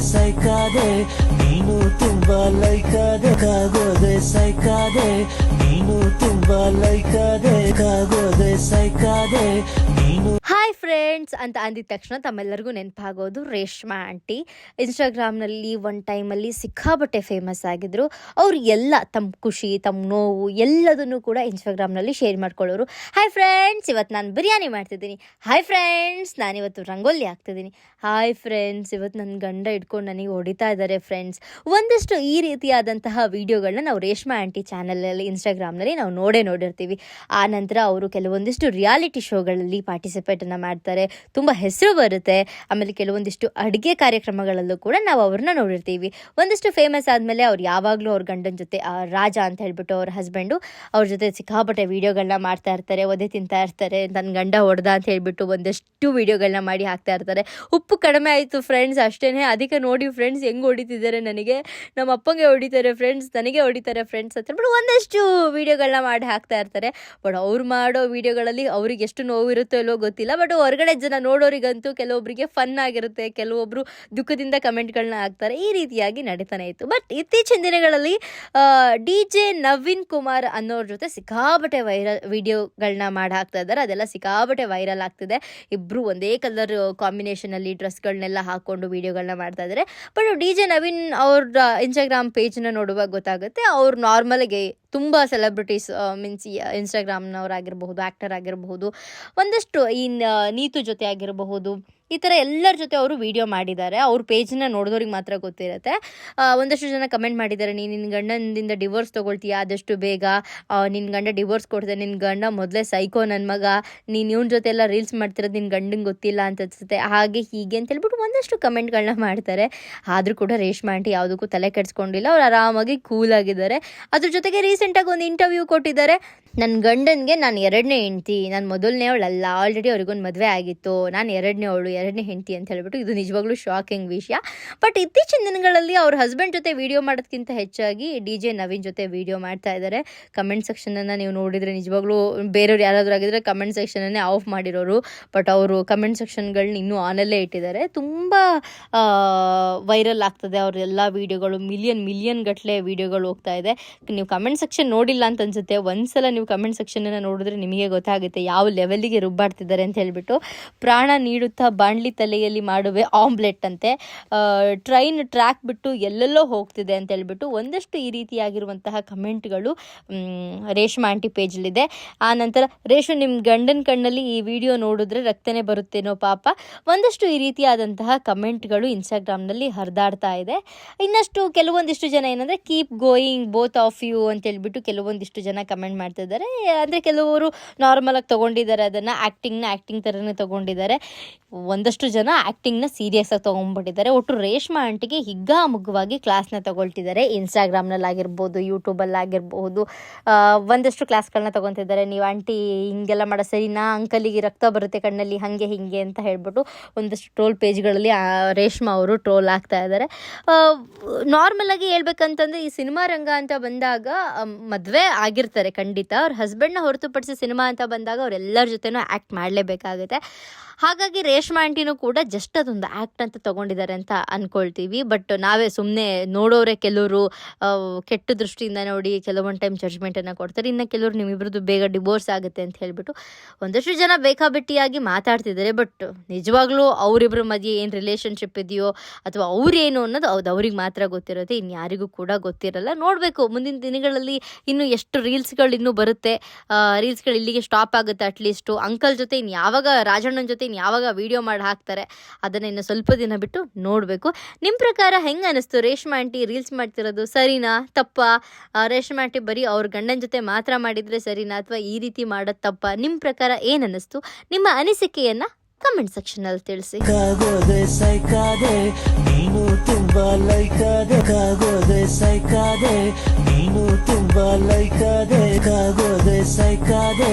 ಸೈಕಾದೆ ನೀನು ತುಂಬಾ ಲೈಕಾದೆ ಕಾಗೋದೆ ಸೈಕಾದೆ ನೀನು ತುಂಬಾ ಲೈಕಾದೆ ಕಾಗೋದೆ ಸೈಕಾದೆ ನೀನು ಫ್ರೆಂಡ್ಸ್ ಅಂತ ಅಂದಿದ ತಕ್ಷಣ ತಮ್ಮೆಲ್ಲರಿಗೂ ನೆನಪಾಗೋದು ರೇಷ್ಮಾ ಆಂಟಿ. ಇನ್ಸ್ಟಾಗ್ರಾಮ್ನಲ್ಲಿ ಒನ್ ಟೈಮಲ್ಲಿ ಸಿಕ್ಕಾಬಟ್ಟೆ ಫೇಮಸ್ ಆಗಿದ್ರು. ಅವರು ಎಲ್ಲ ತಮ್ಮ ಖುಷಿ ತಮ್ಮ ನೋವು ಎಲ್ಲದನ್ನು ಕೂಡ ಇನ್ಸ್ಟಾಗ್ರಾಮ್ನಲ್ಲಿ ಶೇರ್ ಮಾಡ್ಕೊಳ್ಳೋರು. ಹಾಯ್ ಫ್ರೆಂಡ್ಸ್ ಇವತ್ತು ನಾನು ಬಿರಿಯಾನಿ ಮಾಡ್ತಿದ್ದೀನಿ. ಹಾಯ್ ಫ್ರೆಂಡ್ಸ್ ನಾನಿವತ್ತು ರಂಗೋಲಿ ಹಾಕ್ತಿದ್ದೀನಿ. ಹಾಯ್ ಫ್ರೆಂಡ್ಸ್ ಇವತ್ತು ನನ್ನ ಗಂಡ ಇಟ್ಕೊಂಡು ನನಗೆ ಹೊಡಿತಾ ಇದ್ದಾರೆ ಫ್ರೆಂಡ್ಸ್ ಒಂದಷ್ಟು ಈ ರೀತಿಯಾದಂತಹ ವಿಡಿಯೋಗಳನ್ನ ನಾವು ರೇಷ್ಮಾ ಆಂಟಿ ಚಾನಲಲ್ಲಿ ಇನ್ಸ್ಟಾಗ್ರಾಮ್ನಲ್ಲಿ ನಾವು ನೋಡೇ ನೋಡಿರ್ತೀವಿ. ಆ ನಂತರ ಅವರು ಕೆಲವೊಂದಿಷ್ಟು ರಿಯಾಲಿಟಿ ಶೋಗಳಲ್ಲಿ ಪಾರ್ಟಿಸಿಪೇಟನ್ನು ಮಾಡ್ತಾರೆ. ತುಂಬ ಹೆಸರು ಬರುತ್ತೆ. ಆಮೇಲೆ ಕೆಲವೊಂದಿಷ್ಟು ಅಡುಗೆ ಕಾರ್ಯಕ್ರಮಗಳಲ್ಲೂ ಕೂಡ ನಾವು ಅವ್ರನ್ನ ನೋಡಿರ್ತೀವಿ. ಒಂದಿಷ್ಟು ಫೇಮಸ್ ಆದಮೇಲೆ ಅವ್ರು ಯಾವಾಗಲೂ ಅವ್ರ ಗಂಡನ ಜೊತೆ ರಾಜ ಅಂತ ಹೇಳ್ಬಿಟ್ಟು ಅವ್ರ ಹಸ್ಬೆಂಡು ಅವ್ರ ಜೊತೆ ಸಿಕ್ಕಾಪಟ್ಟೆ ವೀಡಿಯೋಗಳನ್ನ ಮಾಡ್ತಾ ಇರ್ತಾರೆ, ಒದೆ ತಿಂತಾ ಇರ್ತಾರೆ ನನ್ನ ಗಂಡ ಹೊಡೆದ ಅಂತ ಹೇಳ್ಬಿಟ್ಟು ಒಂದಷ್ಟು ವೀಡಿಯೋಗಳನ್ನ ಮಾಡಿ ಹಾಕ್ತಾ ಇರ್ತಾರೆ. ಉಪ್ಪು ಕಡಿಮೆ ಆಯಿತು ಫ್ರೆಂಡ್ಸ್ ಅಷ್ಟೇ ಅದಕ್ಕೆ ನೋಡಿ ಫ್ರೆಂಡ್ಸ್ ಹೆಂಗೆ ಹೊಡಿತಿದ್ದಾರೆ ನನಗೆ. ನಮ್ಮ ಅಪ್ಪಂಗೆ ಹೊಡಿತಾರೆ ಫ್ರೆಂಡ್ಸ್ ನನಗೆ ಹೊಡಿತಾರೆ ಫ್ರೆಂಡ್ಸ್ ಹತ್ರ ಬಟ್ ಒಂದಷ್ಟು ವೀಡಿಯೋಗಳನ್ನ ಮಾಡಿ ಹಾಕ್ತಾ ಇರ್ತಾರೆ. ಬಟ್ ಅವ್ರು ಮಾಡೋ ವೀಡಿಯೋಗಳಲ್ಲಿ ಅವ್ರಿಗೆ ಎಷ್ಟು ನೋವು ಇರುತ್ತೋ ಇಲ್ಲೋ ಗೊತ್ತಿಲ್ಲ. ಬಟ್ ಹೊರಗಡೆ ಜನ ನೋಡೋರಿಗಂತೂ ಕೆಲವೊಬ್ಬರಿಗೆ ಫನ್ ಆಗಿರುತ್ತೆ, ಕೆಲವೊಬ್ರು ದುಃಖದಿಂದ ಕಮೆಂಟ್ಗಳನ್ನ ಹಾಕ್ತಾರೆ, ಈ ರೀತಿಯಾಗಿ ನಡೀತಾನೆ ಇತ್ತು. ಬಟ್ ಇತ್ತೀಚಿನ ದಿನಗಳಲ್ಲಿ ಡಿ ಜೆ ನವೀನ್ ಕುಮಾರ್ ಅನ್ನೋರ ಜೊತೆ ಸಿಕ್ಕಾಬಟ್ಟೆ ವೈರಲ್ ವಿಡಿಯೋಗಳನ್ನ ಮಾಡಿ ಹಾಕ್ತಾ ಇದ್ದಾರೆ. ಅದೆಲ್ಲ ಸಿಕ್ಕಾಬಟ್ಟೆ ವೈರಲ್ ಆಗ್ತಿದೆ. ಇಬ್ಬರು ಒಂದೇ ಕಲರ್ ಕಾಂಬಿನೇಷನಲ್ಲಿ ಡ್ರೆಸ್ಗಳನ್ನೆಲ್ಲ ಹಾಕ್ಕೊಂಡು ವಿಡಿಯೋಗಳನ್ನ ಮಾಡ್ತಾ ಇದ್ದಾರೆ. ಬಟ್ ಡಿ ಜೆ ನವೀನ್ ಅವ್ರ ಇನ್ಸ್ಟಾಗ್ರಾಮ್ ಪೇಜ್ನ ನೋಡುವಾಗ ಗೊತ್ತಾಗುತ್ತೆ, ಅವ್ರು ನಾರ್ಮಲ್ಗೆ ತುಂಬ ಸೆಲೆಬ್ರಿಟೀಸ್ ಮೀನ್ಸ್ ಇನ್ಸ್ಟಾಗ್ರಾಮ್ನವರಾಗಿರಬಹುದು ಆ್ಯಕ್ಟರ್ ಆಗಿರಬಹುದು ಒಂದಷ್ಟು ಈ ನೀತು ಜೊತೆ ಆಗಿರಬಹುದು ಈ ಥರ ಎಲ್ಲರ ಜೊತೆ ಅವರು ವಿಡಿಯೋ ಮಾಡಿದ್ದಾರೆ. ಅವ್ರ ಪೇಜ್ನ ನೋಡಿದವ್ರಿಗೆ ಮಾತ್ರ ಗೊತ್ತಿರುತ್ತೆ. ಒಂದಷ್ಟು ಜನ ಕಮೆಂಟ್ ಮಾಡಿದ್ದಾರೆ ನೀನು ನಿನ್ನ ಗಂಡನಿಂದ ಡಿವೋರ್ಸ್ ತೊಗೊಳ್ತೀಯ? ಆದಷ್ಟು ಬೇಗ. ನಿನ್ನ ಗಂಡ ಡಿವೋರ್ಸ್ ಕೊಡ್ತಾರೆ ನಿನ್ನ ಗಂಡ ಮೊದಲೇ ಸೈಕೋ ನನ್ನ ಮಗ. ನೀನು ಇವನ ಜೊತೆ ಎಲ್ಲ ರೀಲ್ಸ್ ಮಾಡ್ತಿರೋದು ನಿನ್ನ ಗಂಡಂಗೆ ಗೊತ್ತಿಲ್ಲ ಅಂತ ಅನ್ಸುತ್ತೆ. ಹಾಗೆ ಹೀಗೆ ಅಂತ ಹೇಳ್ಬಿಟ್ಟು ಒಂದಷ್ಟು ಕಮೆಂಟ್ಗಳನ್ನ ಮಾಡ್ತಾರೆ. ಆದರೂ ಕೂಡ ರೇಷ್ಮಾ ಆಂಟಿ ಯಾವುದಕ್ಕೂ ತಲೆ ಕೆಡಿಸ್ಕೊಂಡಿಲ್ಲ. ಅವ್ರು ಆರಾಮಾಗಿ ಕೂಲ್ ಆಗಿದ್ದಾರೆ. ಅದ್ರ ಜೊತೆಗೆ ರೀಸೆಂಟಾಗಿ ಒಂದು ಇಂಟರ್ವ್ಯೂ ಕೊಟ್ಟಿದ್ದಾರೆ. ನನ್ನ ಗಂಡನಿಗೆ ನಾನು ಎರಡನೇ ಹೆಂಡ್ತಿ. ನಾನು ಮೊದಲನೇ ಅವಳಲ್ಲ ಆಲ್ರೆಡಿ ಅವ್ರಿಗೊಂದು ಮದುವೆ ಆಗಿತ್ತು. ನಾನು ಎರಡನೇ ಅವಳು ಎರಡನೇ ಹೆಂಡತಿ ಅಂತ ಹೇಳ್ಬಿಟ್ಟು ಇದು ನಿಜವಾಗ್ಲೂ ಶಾಕಿಂಗ್ ವಿಷಯ. ಬಟ್ ಇತ್ತೀಚಿನ ದಿನಗಳಲ್ಲಿ ಅವ್ರ ಹಸ್ಬೆಂಡ್ ಜೊತೆ ವಿಡಿಯೋ ಮಾಡೋದಕ್ಕಿಂತ ಹೆಚ್ಚಾಗಿ ಡಿ ಜೆ ನವೀನ್ ಜೊತೆ ವಿಡಿಯೋ ಮಾಡ್ತಾ ಇದ್ದಾರೆ ಕಮೆಂಟ್ ಸೆಕ್ಷನನ್ನು ನೀವು ನೋಡಿದರೆ ನಿಜವಾಗ್ಲೂ ಬೇರೆಯವ್ರು ಯಾರಾದರೂ ಆಗಿದ್ರೆ ಕಮೆಂಟ್ ಸೆಕ್ಷನನ್ನೇ ಆಫ್ ಮಾಡಿರೋರು. ಬಟ್ ಅವರು ಕಮೆಂಟ್ ಸೆಕ್ಷನ್ಗಳನ್ನ ಇನ್ನೂ ಆನಲ್ಲೇ ಇಟ್ಟಿದ್ದಾರೆ ತುಂಬ ವೈರಲ್ ಆಗ್ತದೆ ಅವ್ರ ಎಲ್ಲ ವಿಡಿಯೋಗಳು ಮಿಲಿಯನ್ ಮಿಲಿಯನ್ ಗಟ್ಟಲೆ ವಿಡಿಯೋಗಳು ಹೋಗ್ತಾ ಇದೆ. ನೀವು ಕಮೆಂಟ್ ಸೆಕ್ಷನ್ ನೋಡಿಲ್ಲ ಅಂತ ಅನ್ಸುತ್ತೆ. ಒಂದ್ಸಲ ನೀವು ಕಮೆಂಟ್ ಸೆಕ್ಷನನ್ನು ನೋಡಿದ್ರೆ ನಿಮಗೆ ಗೊತ್ತಾಗುತ್ತೆ ಯಾವ ಲೆವೆಲ್ಲಿಗೆ ರುಬ್ಬಾಡ್ತಿದ್ದಾರೆ ಅಂತ ಹೇಳ್ಬಿಟ್ಟು ಪ್ರಾಣ ನೀಡುತ್ತಾ ಬಾಣ್ಲಿ ತಲೆಯಲ್ಲಿ ಮಾಡುವೆ ಆಮ್ಲೆಟ್ ಅಂತೆ. ಟ್ರೈನ್ ಟ್ರ್ಯಾಕ್ ಬಿಟ್ಟು ಎಲ್ಲೆಲ್ಲೋ ಹೋಗ್ತಿದೆ ಅಂತ ಹೇಳ್ಬಿಟ್ಟು ಒಂದಷ್ಟು ಈ ರೀತಿಯಾಗಿರುವಂತಹ ಕಮೆಂಟ್ಗಳು ರೇಷ್ಮಾ ಆಂಟಿ ಪೇಜಲ್ಲಿದೆ. ಆ ನಂತರ, ರೇಷ್ಮೆ ನಿಮ್ಮ ಗಂಡನ ಕಣ್ಣಲ್ಲಿ ಈ ವಿಡಿಯೋ ನೋಡಿದ್ರೆ ರಕ್ತನೇ ಬರುತ್ತೇನೋ ಪಾಪ. ಒಂದಷ್ಟು ಈ ರೀತಿಯಾದಂತಹ ಕಮೆಂಟ್ಗಳು ಇನ್ಸ್ಟಾಗ್ರಾಮ್ನಲ್ಲಿ ಹರಿದಾಡ್ತಾ ಇದೆ. ಇನ್ನಷ್ಟು ಕೆಲವೊಂದಿಷ್ಟು ಜನ ಏನಂದರೆ keep going both of you ಅಂತ ಹೇಳ್ಬಿಟ್ಟು ಕೆಲವೊಂದಿಷ್ಟು ಜನ ಕಮೆಂಟ್ ಮಾಡ್ತಿದ್ದಾರೆ ಅಂದರೆ ಕೆಲವರು ನಾರ್ಮಲಾಗಿ ತೊಗೊಂಡಿದ್ದಾರೆ, ಅದನ್ನು ಆ್ಯಕ್ಟಿಂಗ್ನ ಆ್ಯಕ್ಟಿಂಗ್ ಥರನೇ ತೊಗೊಂಡಿದ್ದಾರೆ. ಒಂದಷ್ಟು ಜನ ಆ್ಯಕ್ಟಿಂಗ್ನ ಸೀರಿಯಸ್ ಆಗಿ ತೊಗೊಂಡ್ಬಿಟ್ಟಿದ್ದಾರೆ. ಒಟ್ಟು ರೇಷ್ಮಾ ಆಂಟಿಗೆ ಹಿಗ್ಗಾಮುಗ್ಗವಾಗಿ ಕ್ಲಾಸ್ನ ತಗೊಳ್ತಿದ್ದಾರೆ. ಇನ್ಸ್ಟಾಗ್ರಾಮ್ನಲ್ಲಿ ಆಗಿರ್ಬೋದು ಯೂಟ್ಯೂಬಲ್ಲಿ ಆಗಿರಬಹುದು ಒಂದಷ್ಟು ಕ್ಲಾಸ್ಗಳನ್ನ ತೊಗೊತಿದ್ದಾರೆ. ನೀವು ಆಂಟಿ ಹಿಂಗೆಲ್ಲ ಮಾಡೋ ಸರಿನಾ ಅಂಕಲಿಗೆ ರಕ್ತ ಬರುತ್ತೆ ಕಣ್ಣಲ್ಲಿ, ಹಾಗೆ ಹಿಂಗೆ ಅಂತ ಹೇಳ್ಬಿಟ್ಟು ಒಂದಷ್ಟು ಟ್ರೋಲ್ ಪೇಜ್ಗಳಲ್ಲಿ ರೇಷ್ಮಾ ಅವರು ಟ್ರೋಲ್ ಆಗ್ತಾ ಇದ್ದಾರೆ. ನಾರ್ಮಲ್ ಆಗಿ ಹೇಳ್ಬೇಕಂತಂದ್ರೆ ಈ ಸಿನಿಮಾ ರಂಗ ಅಂತ ಬಂದಾಗ ಮದುವೆ ಆಗಿರ್ತಾರೆ ಖಂಡಿತ. ಅವ್ರ ಹಸ್ಬೆಂಡ್ನ ಹೊರತುಪಡಿಸಿ ಸಿನಿಮಾ ಅಂತ ಬಂದಾಗ ಅವ್ರೆಲ್ಲರ ಜೊತೆನೂ ಆ್ಯಕ್ಟ್ ಮಾಡಲೇಬೇಕಾಗುತ್ತೆ. ಹಾಗಾಗಿ ರೇಷ್ಮಾ ಆಂಟಿನೂ ಕೂಡ ಜಸ್ಟ್ ಅದೊಂದು ಆ್ಯಕ್ಟ್ ಅಂತ ತಗೊಂಡಿದ್ದಾರೆ ಅಂತ ಅನ್ಕೊಳ್ತೀವಿ. ಬಟ್ ನಾವೇ ಸುಮ್ಮನೆ ನೋಡೋರೆ ಕೆಲವರು ಕೆಟ್ಟ ದೃಷ್ಟಿಯಿಂದ ನೋಡಿ ಕೆಲವೊಂದು ಟೈಮ್ ಜಡ್ಜ್ಮೆಂಟನ್ನು ಕೊಡ್ತಾರೆ. ಇನ್ನು ಕೆಲವರು ನಿಮ್ಮಿಬ್ರದ್ದು ಬೇಗ ಡಿವೋರ್ಸ್ ಆಗುತ್ತೆ ಅಂತ ಹೇಳ್ಬಿಟ್ಟು ಒಂದಷ್ಟು ಜನ ಬೇಕಾಬಿಟ್ಟಿಯಾಗಿ ಮಾತಾಡ್ತಿದ್ದಾರೆ. ಬಟ್ ನಿಜವಾಗ್ಲೂ ಅವರಿಬ್ಬರ ಮಧ್ಯೆ ಏನು ರಿಲೇಷನ್ಶಿಪ್ ಇದೆಯೋ ಅಥವಾ ಅವ್ರೇನು ಅನ್ನೋದು ಅದು ಅವ್ರಿಗೆ ಮಾತ್ರ ಗೊತ್ತಿರುತ್ತೆ. ಇನ್ನು ಯಾರಿಗೂ ಕೂಡ ಗೊತ್ತಿರಲ್ಲ. ನೋಡಬೇಕು, ಮುಂದಿನ ದಿನಗಳಲ್ಲಿ ಇನ್ನು ಎಷ್ಟು ರೀಲ್ಸ್ಗಳು ಇನ್ನೂ ಬರುತ್ತೆ. ರೀಲ್ಸ್ಗಳು ಇಲ್ಲಿಗೆ ಸ್ಟಾಪ್ ಆಗುತ್ತೆ ಅಟ್ಲೀಸ್ಟು ಅಂಕಲ್ ಜೊತೆ ಇನ್ನು ಯಾವಾಗ, ರಾಜಣ್ಣನ ಜೊತೆ ಇನ್ನು ಯಾವಾಗ ವಿಡಿಯೋ ಮಾಡಿ ಹಾಕ್ತಾರೆ. ಅದನ್ನು ಇನ್ನು ಸ್ವಲ್ಪ ದಿನ ಬಿಟ್ಟು ನೋಡಬೇಕು. ನಿಮ್ಮ ಪ್ರಕಾರ ಹೆಂಗೆ ಅನಿಸ್ತು? ರೇಷ್ಮಾ ಆಂಟಿ ರೀಲ್ಸ್ ಮಾಡ್ತಿರೋದು ಸರಿನಾ? ತಪ್ಪಾ? ರೇಷ್ಮೆ ಆಂಟಿ ಬರೀ ಅವ್ರ ಗಂಡನ ಜೊತೆ ಮಾತ್ರ ಮಾಡಿದರೆ ಸರಿನಾ? ಅಥವಾ ಈ ರೀತಿ ಮಾಡೋದು ತಪ್ಪ? ನಿಮ್ಮ ಪ್ರಕಾರ ಏನು ಅನ್ನಿಸ್ತು ನಿಮ್ಮ ಅನಿಸಿಕೆಯನ್ನು ಕಮೆಂಟ್ ಸೆಕ್ಷನಲ್ಲಿ ತಿಳಿಸಿ. ನೀನು ತುಂಬಾ ಲೈಕಾದೆ. ಕಾಗೋದೆ ಸೈಕಾದೆ, ನೀನು ತುಂಬಾ ಲೈಕಾದೆ. ಕಾಗೋದೆ ಸೈಕಾದೆ